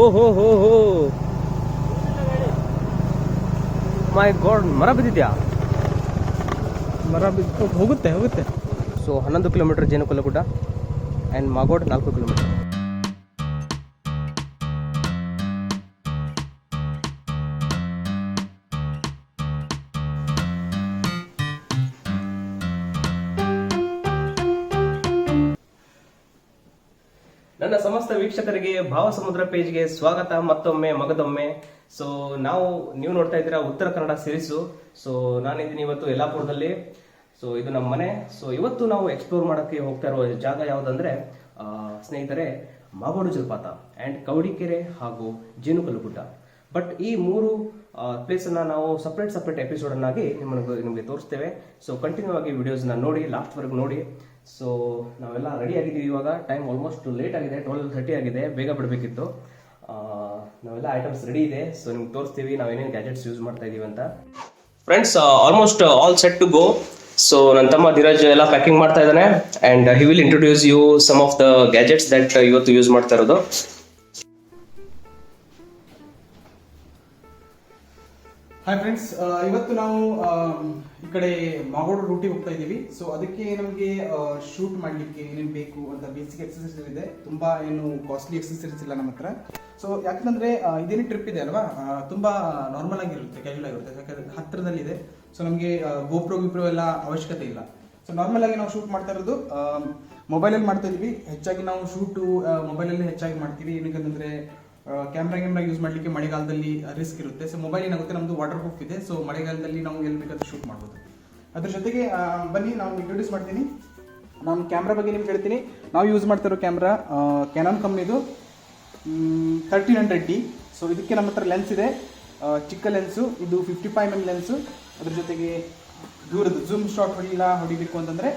ಓ ಹೋ ಹೋ ಹೋ. ಮೈ ಗಾಡ್ ಮರ ಬಿದ್ದಿದ್ಯಾ? ಮರ ಬಿದ್ದು ಹೋಗುತ್ತೆ ಹೋಗುತ್ತೆ. ಸೊ ಹನ್ನೊಂದು ಕಿಲೋಮೀಟರ್ ಜೇನುಕಲ್ಲ ಗುಡ್ಡ ಆ್ಯಂಡ್ ಮಾಗೋಡ್ ನಾಲ್ಕು ಕಿಲೋಮೀಟರ್ ನನ್ನ ಸಮಸ್ತ ವೀಕ್ಷಕರಿಗೆ ಭಾವಸಮುದ್ರ ಪೇಜ್ಗೆ ಸ್ವಾಗತ. ಮತ್ತೊಮ್ಮೆ ಮಗದೊಮ್ಮೆ. ಸೊ ನಾವು, ನೀವು ನೋಡ್ತಾ ಇದ್ದೀರಾ ಉತ್ತರ ಕನ್ನಡ ಸಿರೀಸು ಸೊ ನಾನಿದ್ದೀನಿ ಇವತ್ತು ಯಲ್ಲಾಪುರದಲ್ಲಿ. ಸೊ ಇದು ನಮ್ಮ ಮನೆ. ಸೊ ಇವತ್ತು ನಾವು ಎಕ್ಸ್ಪ್ಲೋರ್ ಮಾಡೋಕ್ಕೆ ಹೋಗ್ತಾ ಇರೋ ಜಾಗ ಯಾವುದಂದ್ರೆ ಸ್ನೇಹಿತರೆ, ಮಾಗೋಡು ಜಲಪಾತ ಆ್ಯಂಡ್ ಕವಡಿಕೆರೆ ಹಾಗೂ ಜೇನುಕಲ್ಲು ಗುಡ್ಡ ಬಟ್ ಈ ಮೂರು ಪ್ಲೇಸನ್ನು ನಾವು ಸಪ್ರೇಟ್ ಸಪ್ರೇಟ್ ಎಪಿಸೋಡನ್ನಾಗಿ ನಿಮಗೆ ನಿಮಗೆ ತೋರಿಸ್ತೇವೆ. ಸೊ ಕಂಟಿನ್ಯೂ ಆಗಿ ವಿಡಿಯೋಸ್ನ ನೋಡಿ ಲಾಸ್ಟ್ವರೆಗೂ ನೋಡಿ. ಸೊ ನಾವೆಲ್ಲ ರೆಡಿ ಆಗಿದ್ದೀವಿ ಇವಾಗ. ಟೈಮ್ ಆಲ್ಮೋಸ್ಟ್ ಲೇಟ್ ಆಗಿದೆ ಟ್ವೆಲ್ ಥರ್ಟಿ ಆಗಿದೆ. ಬೇಗ ಬಿಡಬೇಕಿತ್ತು. ನಾವೆಲ್ಲ ಐಟಮ್ಸ್ ರೆಡಿ ಇದೆ. ಸೊ ನಿಮ್ಗೆ ತೋರಿಸ್ತೀವಿ, ನಾವು ಏನೇನು ಗ್ಯಾಜೆಟ್ಸ್ ಯೂಸ್ ಮಾಡ್ತಾ ಇದೀವಿ ಅಂತ. Friends almost all set to go so ನನ್ನ ತಮ್ಮ ಧೀರಜ್ ಎಲ್ಲ ಪ್ಯಾಕಿಂಗ್ ಮಾಡ್ತಾ ಇದ್ದಾನೆ. And he will introduce you some of the gadgets that ಇವತ್ತು ಯೂಸ್ ಮಾಡ್ತಾ ಇರೋದು. ಹಾಯ್ ಫ್ರೆಂಡ್ಸ್ ಇವತ್ತು ನಾವು ಈ ಕಡೆ ಮಾಗೋಡು ರೂಟಿ ಹೋಗ್ತಾ ಇದ್ದೀವಿ. ಸೊ ಅದಕ್ಕೆ ನಮಗೆ ಶೂಟ್ ಮಾಡಲಿಕ್ಕೆ ಏನೇನು ಬೇಕು ಅಂತ ಬೇಸಿಕ್ ಎಕ್ಸಸೈಸ್ ಇದೆ. ತುಂಬ ಏನು ಕಾಸ್ಟ್ಲಿ ಎಕ್ಸಸೈಸ್ ಇಲ್ಲ ನಮ್ಮ ಹತ್ರ. ಸೊ ಯಾಕಂದ್ರೆ ಇದೇನೇ ಟ್ರಿಪ್ ಇದೆ ಅಲ್ವಾ? ತುಂಬ ನಾರ್ಮಲ್ ಆಗಿರುತ್ತೆ ಕ್ಯಾಶುವಲ್ ಆಗಿರುತ್ತೆ. ಯಾಕಂದ್ರೆ ಹತ್ತಿರದಲ್ಲಿದೆ ಸೊ ನಮಗೆ ಗೋಪ್ರೋ ಗಿಪ್ರೋ ಎಲ್ಲ ಅವಶ್ಯಕತೆ ಇಲ್ಲ. ಸೊ ನಾರ್ಮಲ್ ಆಗಿ ನಾವು ಶೂಟ್ ಮಾಡ್ತಾ ಇರೋದು ಮೊಬೈಲಲ್ಲಿ ಮಾಡ್ತಾ ಇದ್ವಿ ಹೆಚ್ಚಾಗಿ ನಾವು ಶೂಟು ಮೊಬೈಲಲ್ಲೇ ಹೆಚ್ಚಾಗಿ ಮಾಡ್ತೀವಿ. ಏನಕ್ಕಂದ್ರೆ ಕ್ಯಾಮ್ರಾ ಕ್ಯಾಮ್ರಾ ಯೂಸ್ ಮಾಡಲಿಕ್ಕೆ ಮಳೆಗಾಲದಲ್ಲಿ ರಿಸ್ಕ್ ಇರುತ್ತೆ. ಸೊ ಮೊಬೈಲ್ ಏನಾಗುತ್ತೆ ನಮ್ಮದು ವಾಟರ್ ಪ್ರೂಫ್ ಇದೆ. ಸೊ ಮಳೆಗಾಲದಲ್ಲಿ ನಾವು ಎಲ್ಲಿ ಬೇಕಾದ್ರೂ ಶೂಟ್ ಮಾಡ್ಬೋದು. ಅದ್ರ ಜೊತೆಗೆ ಬನ್ನಿ, ನಾವು ಇಂಟ್ರೊಡ್ಯೂಸ್ ಮಾಡ್ತೀನಿ. ನಾನು ಕ್ಯಾಮ್ರಾ ಬಗ್ಗೆ ನಿಮ್ಗೆ ಹೇಳ್ತೀನಿ. ನಾವು ಯೂಸ್ ಮಾಡ್ತಾ ಇರೋ ಕ್ಯಾಮ್ರಾ ಕ್ಯಾನನ್ ಕಂಪ್ನಿದು ತರ್ಟೀನ್ ಹಂಡ್ರೆಡ್ ಡಿ ಸೊ ಇದಕ್ಕೆ ನಮ್ಮ ಹತ್ರ ಲೆನ್ಸ್ ಇದೆ. ಚಿಕ್ಕ ಲೆನ್ಸು ಇದು ಫಿಫ್ಟಿ ಫೈವ್ ಎಂ ಲೆನ್ಸು ಅದ್ರ ಜೊತೆಗೆ ದೂರದ ಜೂಮ್ ಶಾಟ್ ಹೊಡಿಲ್ಲ ಹೊಡಿಬೇಕು ಅಂತಂದರೆ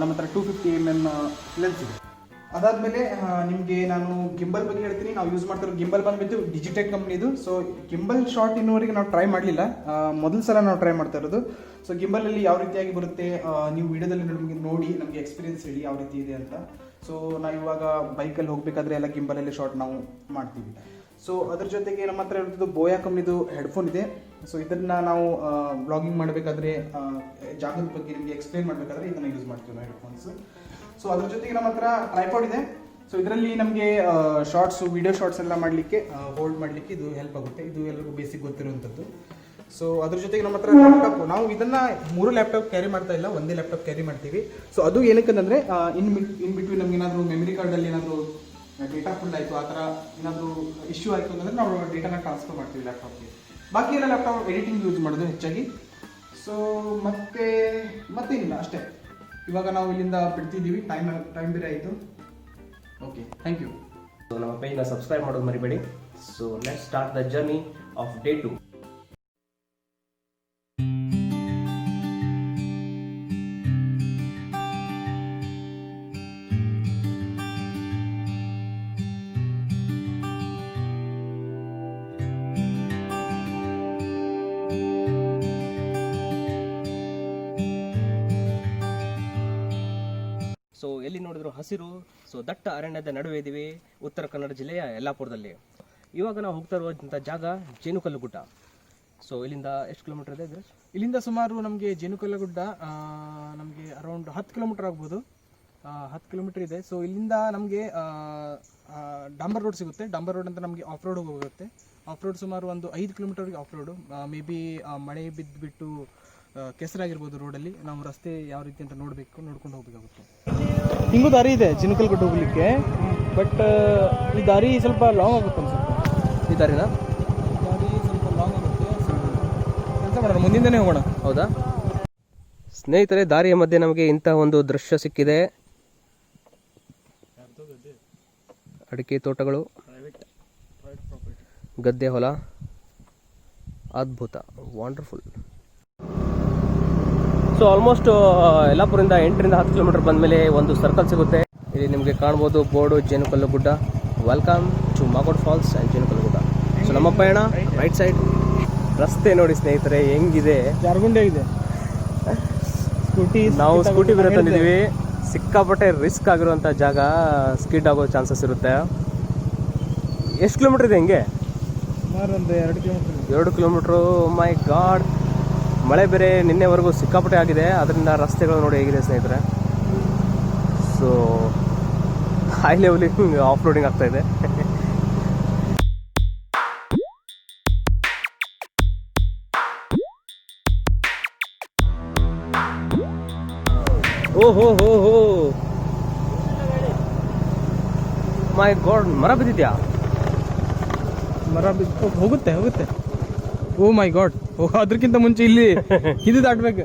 ನಮ್ಮ ಹತ್ರ two fifty M M lens ಇದೆ. ಅದಾದ್ಮೇಲೆ ನಿಮಗೆ ನಾನು ಗಿಂಬಲ್ ಬಗ್ಗೆ ಹೇಳ್ತೀನಿ. ನಾವು ಯೂಸ್ ಮಾಡ್ತಿರೋ ಗಿಂಬಲ್ ಬಂದ್ಬಿಟ್ಟು ಡಿಜಿಟೆಕ್ ಕಂಪ್ನಿದು ಸೊ ಗಿಂಬಲ್ ಶಾರ್ಟ್ ಇನ್ನೂವರೆಗೆ ನಾವು ಟ್ರೈ ಮಾಡಲಿಲ್ಲ. ಮೊದಲ ಸಲ ನಾವು ಟ್ರೈ ಮಾಡ್ತಾ ಇರೋದು. ಸೊ ಗಿಂಬಲಲ್ಲಿ ಯಾವ ರೀತಿಯಾಗಿ ಬರುತ್ತೆ? ನೀವು ವಿಡಿಯೋದಲ್ಲಿ ನಮಗೆ ನೋಡಿ, ನಮಗೆ ಎಕ್ಸ್ಪೀರಿಯನ್ಸ್ ಹೇಳಿ ಯಾವ ರೀತಿ ಇದೆ ಅಂತ. ಸೊ ನಾವು ಇವಾಗ ಬೈಕಲ್ಲಿ ಹೋಗಬೇಕಾದ್ರೆ ಎಲ್ಲ ಗಿಂಬಲಲ್ಲಿ ಶಾರ್ಟ್ ನಾವು ಮಾಡ್ತೀವಿ. ಸೊ ಅದ್ರ ಜೊತೆಗೆ ನಮ್ಮ ಹತ್ರ ಇರೋದು ಬೋಯಾ ಕಂಪ್ನಿದು ಹೆಡ್ಫೋನ್ ಇದೆ. ಸೊ ಇದನ್ನು ನಾವು ಬ್ಲಾಗಿಂಗ್ ಮಾಡಬೇಕಾದ್ರೆ ಜಾಗದ ಬಗ್ಗೆ ನಿಮಗೆ ಎಕ್ಸ್ಪ್ಲೇನ್ ಮಾಡಬೇಕಾದ್ರೆ ಇದನ್ನ ಯೂಸ್ ಮಾಡ್ತೀವಿ ನಾವು ಹೆಡ್ಫೋನ್ಸ್ ಸೊ ಅದ್ರ ಜೊತೆಗೆ ನಮ್ಮ ಹತ್ರ ಟ್ರೈಪಾಡ್ ಇದೆ. ಸೊ ಇದರಲ್ಲಿ ನಮಗೆ ಶಾರ್ಟ್ಸ್ ವಿಡಿಯೋ ಶಾರ್ಟ್ಸ್ ಎಲ್ಲ ಮಾಡಲಿಕ್ಕೆ ಹೋಲ್ಡ್ ಮಾಡಲಿಕ್ಕೆ ಇದು ಹೆಲ್ಪ್ ಆಗುತ್ತೆ. ಇದು ಎಲ್ಲರಿಗೂ ಬೇಸಿಕ್ ಗೊತ್ತಿರುವಂಥದ್ದು. ಸೊ ಅದ್ರ ಜೊತೆಗೆ ನಮ್ಮ ಹತ್ರ ಲ್ಯಾಪ್ಟಾಪ್ ನಾವು ಇದನ್ನ ಮೂರು ಲ್ಯಾಪ್ಟಾಪ್ ಕ್ಯಾರಿ ಮಾಡ್ತಾ ಇಲ್ಲ, ಒಂದೇ ಲ್ಯಾಪ್ಟಾಪ್ ಕ್ಯಾರಿ ಮಾಡ್ತೀವಿ. ಸೊ ಅದು ಏನಕ್ಕಂತಂದ್ರೆ ಇನ್ ಇನ್ ಬಿಟ್ವೀನ್ ನಮ್ಗೆ ಏನಾದರೂ ಮೆಮರಿ ಕಾರ್ಡಲ್ಲಿ ಏನಾದರೂ ಡೇಟಾ ಫುಲ್ ಆಯಿತು, ಆ ಥರ ಏನಾದರೂ ಇಶ್ಯೂ ಆಯಿತು ಅಂತಂದ್ರೆ ನಾವು ಡೇಟಾನ ಟ್ರಾನ್ಸ್ಫರ್ ಮಾಡ್ತೀವಿ ಲ್ಯಾಪ್ಟಾಪ್ಗೆ ಬಾಕಿ ಎಲ್ಲ ಲ್ಯಾಪ್ಟಾಪ್ ಎಡಿಟಿಂಗ್ ಯೂಸ್ ಮಾಡೋದು ಹೆಚ್ಚಾಗಿ. ಸೊ ಮತ್ತೆ, ಮತ್ತೇನಿಲ್ಲ, ಅಷ್ಟೇ. ಇವಾಗ ನಾವು ಇಲ್ಲಿಂದ ಬಿಡ್ತಿದ್ದೀವಿ. ಟೈಮ್ ಟೈಮ್ ಬೇರೆ ಆಯಿತು. ಓಕೆ ಥ್ಯಾಂಕ್ ಯು ಸೊ ನಮ್ಮ ಪೇಜ್ನ ಸಬ್ಸ್ಕ್ರೈಬ್ ಮಾಡೋದು ಮರಿಬೇಡಿ. So let start the journey of day two ಎಲ್ಲಿ ನೋಡಿದ್ರು ಹಸಿರು ಸೊ ದಟ್ಟ ಅರಣ್ಯದ ನಡುವೆ ಇದ್ದೀವಿ, ಉತ್ತರ ಕನ್ನಡ ಜಿಲ್ಲೆಯ ಯಲ್ಲಾಪುರದಲ್ಲಿ. ಇವಾಗ ನಾವು ಹೋಗ್ತಾ ಇರುವಂಥ ಜಾಗ ಜೇನುಕಲ್ಲು ಗುಡ್ಡ ಸೊ ಇಲ್ಲಿಂದ ಎಷ್ಟು ಕಿಲೋಮೀಟರ್ ಇದೆ ಧೀರಜ್? ಇಲ್ಲಿಂದ ಸುಮಾರು ನಮಗೆ ಜೇನುಕಲ್ಲಗುಡ್ಡ ನಮಗೆ ಅರೌಂಡ್ ಹತ್ತು ಕಿಲೋಮೀಟರ್ ಆಗ್ಬೋದು. ಹತ್ತು ಕಿಲೋಮೀಟರ್ ಇದೆ. ಸೊ ಇಲ್ಲಿಂದ ನಮಗೆ ಡಾಂಬರ್ ರೋಡ್ ಸಿಗುತ್ತೆ. ಡಾಂಬರ್ ರೋಡ್ ಅಂತ ನಮಗೆ ಆಫ್ ರೋಡ್ ಹೋಗುತ್ತೆ. ಆಫ್ ರೋಡ್ ಸುಮಾರು ಒಂದು ಐದು ಕಿಲೋಮೀಟರ್ಗೆ ಆಫ್ ರೋಡು ಮೇ ಬಿ ಮಳೆ ಬಿದ್ದುಬಿಟ್ಟು ಕೆಸರಾಗಿರ್ಬೋದು ರೋಡಲ್ಲಿ ನಾವು ರಸ್ತೆ ಯಾವ ರೀತಿ ಅಂತ ನೋಡಬೇಕು ನೋಡ್ಕೊಂಡು ಹೋಗಬೇಕಾಗುತ್ತೆ. ಹಿಂಗೂ ದಾರಿ ಇದೆ ಜಿನಕಲ್ ಗುಡ್ಡ ಹೋಗ್ಲಿಕ್ಕೆ ಬಟ್ ಈ ದಾರಿ ಸ್ವಲ್ಪ ಲಾಂಗ್ ಆಗುತ್ತೆ ಅನ್ಸುತ್ತೆ. ಈ ದಾರಿನ? ದಾರಿ ಸ್ವಲ್ಪ ಲಾಂಗ್ ಆಗುತ್ತೆ. ಕೆಲಸ ಮಾಡೋಣ ಮುಂದಿಂದನೇ ಹೋಗೋಣ. ಹೌದಾ? ಸ್ನೇಹಿತರೆ ದಾರಿಯ ಮಧ್ಯೆ ನಮಗೆ ಇಂತಹ ಒಂದು ದೃಶ್ಯ ಸಿಕ್ಕಿದೆ. ಅಡಿಕೆ ತೋಟಗಳು ಗದ್ದೆ ಹೊಲ. ಅದ್ಭುತ ವಂಡರ್ಫುಲ್ ಸೊ ಆಲ್ಮೋಸ್ಟ್ ಯಲ್ಲಾಪುರಿಂದ ಎಂಟರಿಂದ ಹತ್ತು ಕಿಲೋಮೀಟರ್ ಬಂದಮೇಲೆ ಒಂದು ಸರ್ಕಲ್ ಸಿಗುತ್ತೆ. ಇಲ್ಲಿ ನಿಮಗೆ ಕಾಣ್ಬೋದು board Jenukallu Gudda welcome to Magod falls and Jenukallu Gudda so ನಮ್ಮ ಪಯಣ ರೈಟ್ ಸೈಡ್ ರಸ್ತೆ ನೋಡಿ ಸ್ನೇಹಿತರೆ ಹೆಂಗಿದೆ? ಜಾರ್ಗುಂಡೆ ಇದೆ. ಸ್ಕೂಟಿ ನಾವು ಸ್ಕೂಟಿ ಬೇರೆ ತಂದಿದ್ದೀವಿ ಸಿಕ್ಕಾಪಟ್ಟೆ ರಿಸ್ಕ್ ಆಗಿರುವಂಥ ಜಾಗ ಸ್ಕಿಡ್ ಆಗೋ ಚಾನ್ಸಸ್ ಇರುತ್ತೆ. ಎಷ್ಟು ಕಿಲೋಮೀಟರ್ ಇದೆ ಹೆಂಗೆ? ಸುಮಾರು ಒಂದು ಎರಡು ಕಿಲೋಮೀಟರ್ ಎರಡು ಕಿಲೋಮೀಟ್ರು ಮೈ ಗಾಡ್ ಮಳೆ ಬೇರೆ ನಿನ್ನೆವರೆಗೂ ಸಿಕ್ಕಾಪಟ್ಟೆ ಆಗಿದೆ. ಅದರಿಂದ ರಸ್ತೆಗಳು ನೋಡಿ ಹೇಗಿದೆ ಸ್ನೇಹಿತರೆ. So high levelling off roading ಆಗ್ತಾ ಇದೆ. ಓಹೋ, ಹೋ ಹೋ. ಮೈ ಗಾಡ್ ಮರ ಬಿದ್ದಿದ್ಯಾ? ಮರ ಬಿದ್ದು ಹೋಗುತ್ತೆ ಹೋಗುತ್ತೆ. ಓ ಮೈ ಗಾಡ್. ಓ ಅದಕ್ಕಿಂತ ಮುಂಚೆ ಇಲ್ಲಿ ಇದು ದಾಟ್ಬೇಕು.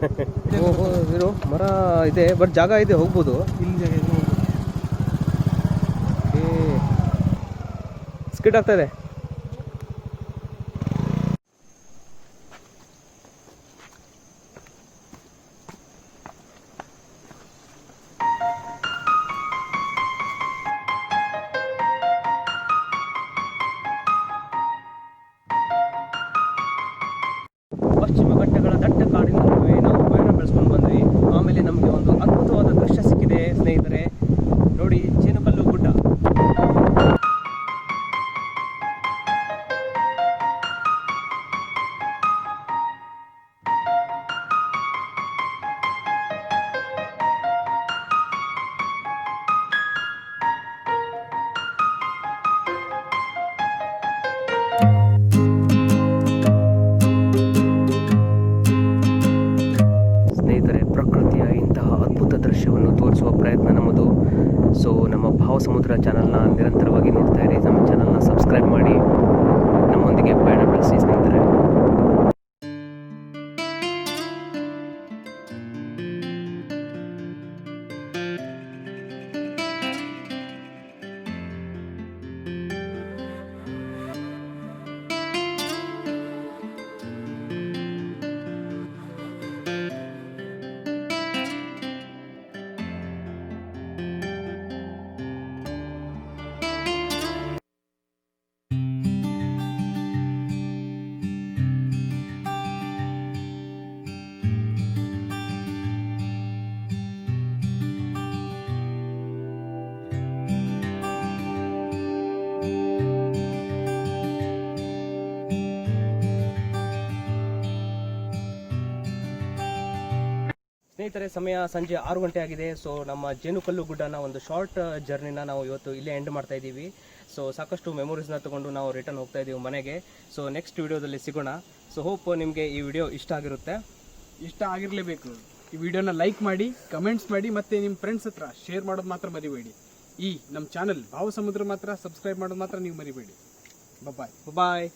ಓಹೋ ಇರು ಮರ ಇದೆ ಬಟ್ ಜಾಗ ಇದೆ ಹೋಗ್ಬೋದು. ಇಲ್ಲಿ ಜಾಗ ಇದೆ. ಸ್ಕಿಡ್ ಆಗ್ತಾ ಇದೆ. ದೃಶ್ಯವನ್ನು ಪ್ರಯತ್ನ ನಮ್ಮದು. ಸೊ ನಮ್ಮ ಭಾವಸಮುದ್ರ ಚಾನಲ್ನ ನಿರಂತರವಾಗಿ ನೋಡ್ತಾ ಇರಿ. ನಮ್ಮ ಚಾನಲ್ನ ಸಬ್ಸ್ಕ್ರೈಬ್ ಮಾಡಿ. ನಮ್ಮೊಂದಿಗೆ ಪಯಣ ಬೆಳೆಸಿ ಸ್ನೇಹಿತರೆ ಸ್ನೇಹಿತರೆ ಸಮಯ ಸಂಜೆ ಆರು ಗಂಟೆ ಆಗಿದೆ. ಸೊ ನಮ್ಮ ಜೇನುಕಲ್ಲು ಗುಡ್ಡನ ಒಂದು ಶಾರ್ಟ್ ಜರ್ನಿನ ನಾವು ಇವತ್ತು ಇಲ್ಲೇ ಎಂಡ್ ಮಾಡ್ತಾ ಇದ್ದೀವಿ. ಸೊ ಸಾಕಷ್ಟು ಮೆಮೊರೀಸ್ನ ತಗೊಂಡು ನಾವು ರಿಟರ್ನ್ ಹೋಗ್ತಾ ಇದ್ದೀವಿ ಮನೆಗೆ. ಸೊ ನೆಕ್ಸ್ಟ್ ವಿಡಿಯೋದಲ್ಲಿ ಸಿಗೋಣ. ಸೊ ಹೋಪ್ ನಿಮಗೆ ಈ ವಿಡಿಯೋ ಇಷ್ಟ ಆಗಿರುತ್ತೆ. ಇಷ್ಟ ಆಗಿರಲೇಬೇಕು. ಈ ವಿಡಿಯೋನ ಲೈಕ್ ಮಾಡಿ ಕಮೆಂಟ್ಸ್ ಮಾಡಿ ಮತ್ತೆ ನಿಮ್ಮ ಫ್ರೆಂಡ್ಸ್ ಹತ್ರ ಶೇರ್ ಮಾಡೋದು ಮಾತ್ರ ಮರಿಬೇಡಿ. ಈ ನಮ್ಮ ಚಾನಲ್ ಭಾವ ಸಮುದ್ರ ಮಾತ್ರ ಸಬ್ಸ್ಕ್ರೈಬ್ ಮಾಡೋದು ಮಾತ್ರ ನೀವು ಮರಿಬೇಡಿ. ಬಾಯ್ ಬಾಯ್